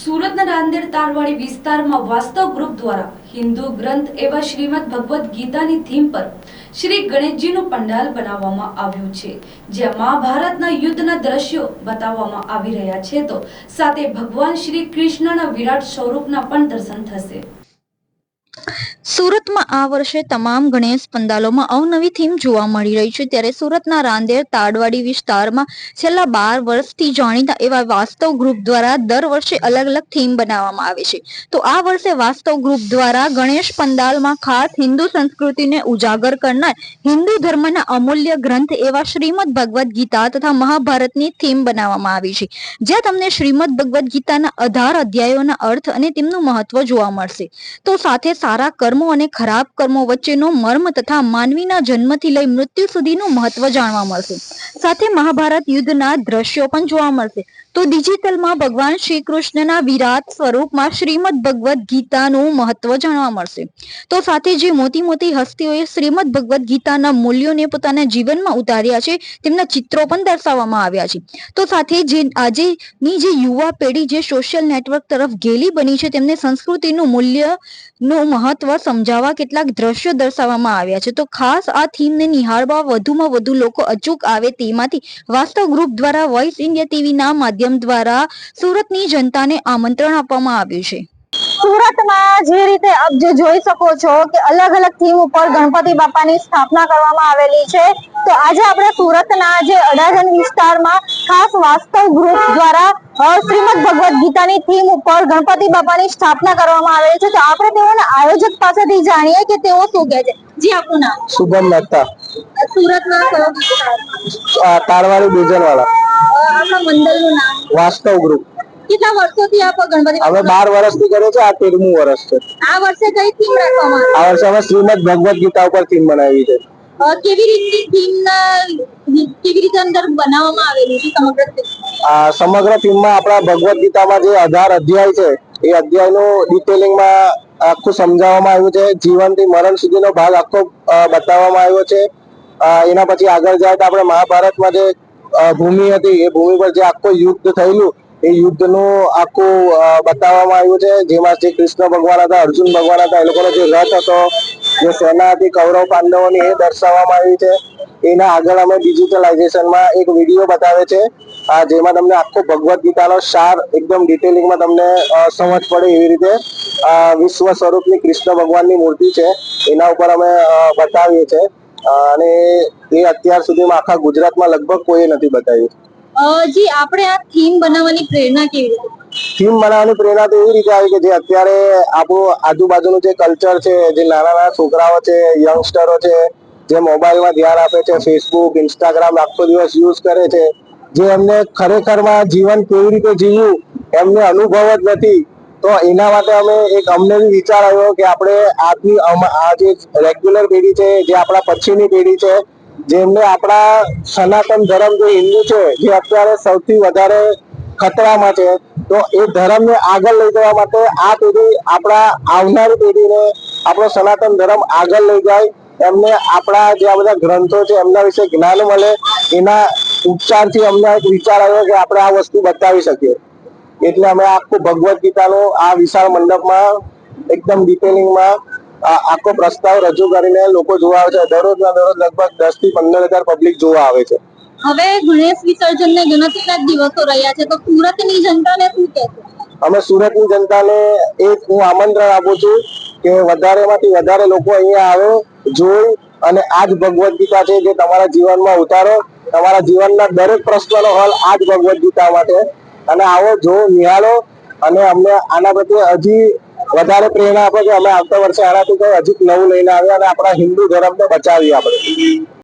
સુરતના રાંદેર તારવાડી વિસ્તારમાં વાસ્તવ ગ્રુપ દ્વારા હિન્દુ ગ્રંથ એવા શ્રીમદ ભગવદ્ ગીતાની થીમ પર શ્રી ગણેશજીનું પંડાલ બનાવવામાં આવ્યું છે. જ્યાં મહાભારતના યુદ્ધના દ્રશ્યો બતાવવામાં આવી રહ્યા છે તો સાથે ભગવાન શ્રી કૃષ્ણના વિરાટ સ્વરૂપના પણ દર્શન થશે. સુરતમાં આ વર્ષે તમામ ગણેશ પંડાલોમાં અવનવી થીમ જોવા મળી રહી છે. ત્યારે સુરતના રાંદેર તાડવાડી વિસ્તારમાં છેલ્લા બાર વર્ષથી જાણીતા એવા વાસ્તવ ગ્રુપ દ્વારા દર વર્ષે અલગ અલગ થીમ બનાવવામાં આવે છે. તો આ વર્ષે વાસ્તવ ગ્રુપ દ્વારા ગણેશ પંડાલમાં ખાસ હિન્દુ સંસ્કૃતિને ઉજાગર કરનાર હિન્દુ ધર્મના અમૂલ્ય ગ્રંથ એવા શ્રીમદ ભગવદ્ ગીતા તથા મહાભારતની થીમ બનાવવામાં આવી છે. જ્યાં તમને શ્રીમદ ભગવદ્ ગીતાના અઢાર અધ્યાયોના અર્થ અને તેમનું મહત્વ જોવા મળશે. તો સાથે સારા કર્મો અને ખરાબ કર્મો વચ્ચેનો મર્મ તથા માનવીના જન્મથી લઈ મૃત્યુ સુધીનું મહત્વ જાણવા મળશે. સાથે મહાભારત યુદ્ધના દ્રશ્યો પણ જોવા મળશે. તો ડિજિટલમાં ભગવાન શ્રી કૃષ્ણના વિરાટ સ્વરૂપમાં શ્રીમદ ભગવદ્ ગીતાનું મહત્વ જાણવા મળશે. તો સાથે જે મોટી મોટી હસ્તીઓએ શ્રીમદ ભગવદ્ ગીતાના મૂલ્યોને પોતાના જીવનમાં ઉતાર્યા છે, તેમના ચિત્રો પણ દર્શાવવામાં આવ્યા છે. તો સાથે જે આજેની જે યુવા પેઢી જે સોશિયલ નેટવર્ક તરફ ગેલી બની છે, તેમને સંસ્કૃતિનું મૂલ્યનું મહત્વ સમજાવવા કેટલાક દ્રશ્યો દર્શાવવામાં આવ્યા છે. તો ખાસ આ થીમને નિહાળવા વધુમાં વધુ લોકો અચૂક આવે તેમાંથી વાસ્તવ ગ્રુપ દ્વારા વોઇસ ઇન્ડિયા ટીવીના માધ્યમ દ્વારા સુરતની જનતાને આમંત્રણ આપવામાં આવ્યું છે. સુરતમાં જે રીતે આપ જે જોઈ શકો છો કે અલગ અલગ થીમ ઉપર ગણપતિ બાપાની સ્થાપના કરવામાં આવેલી છે. તો આજે આપણે સુરતના જે અડાજણ વિસ્તારમાં ખાસ વાસ્તવ ગ્રુપ દ્વારા શ્રીમદ ભગવદ ગીતાની થીમ ઉપર ગણપતિ બાપાની સ્થાપના કરવામાં આવેલી છે. તો આપણે તેઓના આયોજક પાસેથી જાણીએ કે તેઓ શું કહે છે. જી આપનું નામ? સુગમ મહેતા. સુરતના તારવાડી બીજન વાળા આપણા મંડળનું નામ? વાસ્તવ ગ્રુપ. કેટલા વર્ષોથી આપ ગણપતિ હવે બાર વર્ષથી કર્યો છે આ તેરમું વર્ષ છે. આ વર્ષે કઈ થીમ રાખવામાં આ વર્ષે અમે શ્રીમદ ભગવદ ગીતા ઉપર થીમ બનાવી છે. કેવી રીતની થીમ કેવી રીતે અંદર બનાવવામાં આવેલી છે સમગ્ર theme? આ સમગ્ર ફિલ્મમાં આપણા ભગવદ્ ગીતામાં જે અઢાર અધ્યાય છે, એ અધ્યાયનું ડિટેલિંગમાં આખું સમજાવવામાં આવ્યું છે. જીવનથી મરણ સુધીનો ભાગ આખો બતાવવામાં આવ્યો છે. એના પછી આગળ જાય તો આપણે મહાભારતમાં જે ભૂમિ હતી, એ ભૂમિ પર જે આખું યુદ્ધ થયેલું, એ યુદ્ધનું આખું બતાવવામાં આવ્યું છે. જેમાં શ્રી કૃષ્ણ ભગવાન હતા, અર્જુન ભગવાન હતા, એ લોકોનો જે રથ હતો, જે સેના હતી કૌરવ પાંડવોની એ દર્શાવવામાં આવી છે. એના આગળ અમે ડિજિટલાઇઝેશનમાં એક વીડિયો બતાવે છે. આ જેમાં તમને આખો ભગવદ્ ગીતાનો સાર એકદમ ડિટેલિંગમાં તમને સમજ પડે એવી રીતે. વિશ્વ સ્વરૂપની કૃષ્ણ ભગવાનની મૂર્તિ છે. એના ઉપર અમે બતાવીએ છીએ. અને એ અત્યાર સુધીમાં આખા ગુજરાતમાં લગભગ કોઈએ નથી બતાવ્યું. જી આપણે આ થીમ બનાવવાની પ્રેરણા કેવી રીતે? થીમ બનાવવાની પ્રેરણા તો એવી રીતે આવી કે જે અત્યારે આપણું આજુબાજુનું જે કલ્ચર છે જે નાના નાના છોકરાઓ છે યંગસ્ટરો છે જે મોબાઈલમાં ધ્યાન આપે છે ફેસબુક ઇન્સ્ટાગ્રામ આખો દિવસ યુઝ કરે છે. જે એમને ખરેખરમાં જીવન કેવી રીતે જીવ્યું, એમને અનુભવ જ નથી. તો એના માટે અમે એક અમને વિચાર આવ્યો કે આપણે આજની આ જે રેગ્યુલર પેઢી છે, જે આપણા પછીની પેઢી છે, જેમને આપણા સનાતન ધર્મ જે હિન્દુ છે, જે અત્યારે સૌથી વધારે ખતરામાં છે, તો એ ધર્મને આગળ લઈ જવા માટે આ પેઢી આપણા આવનારી પેઢીને આપણો સનાતન ધર્મ આગળ લઈ જાય. એમને આપણા જે આ બધા ગ્રંથો છે એમના વિશે જ્ઞાન મળે એના ઉપચારથી અમને એક વિચાર આવ્યો કે આપણે આ વસ્તુ બતાવી શકીએ. એટલે અમે આખું ભગવદ્ ગીતાનો આ વિશાળ મંડપમાં એકદમ ડિટેલિંગમાં આખો પ્રસ્તાવ રજૂ કરીને લોકો જોવા આવે છે. દરરોજના દરરોજ લગભગ દસથી પંદર હજાર પબ્લિક જોવા આવે છે. હવે ગણેશ વિસર્જનને ગણતરીના જ દિવસો રહ્યા છે તો સુરતની જનતાને શું કહેશો અમે સુરતની જનતાને એક હું આમંત્રણ આપું છું કે વધારેમાંથી વધારે લોકો અહીંયા આવે જોઈ અને આજ ભગવદ્ ગીતા છે જે તમારા જીવનમાં ઉતારો. તમારા જીવનના દરેક પ્રશ્નનો હલ આજ ભગવદ્ ગીતા માટે. અને આવો જો નિહાળો અને અમને આના પ્રત્યે હજી વધારે પ્રેરણા આપો કે અમે આવતા વર્ષે આનાથી કઈ હજી નવું લઈને આવ્યા અને આપણા હિન્દુ ધર્મને બચાવીએ આપણે.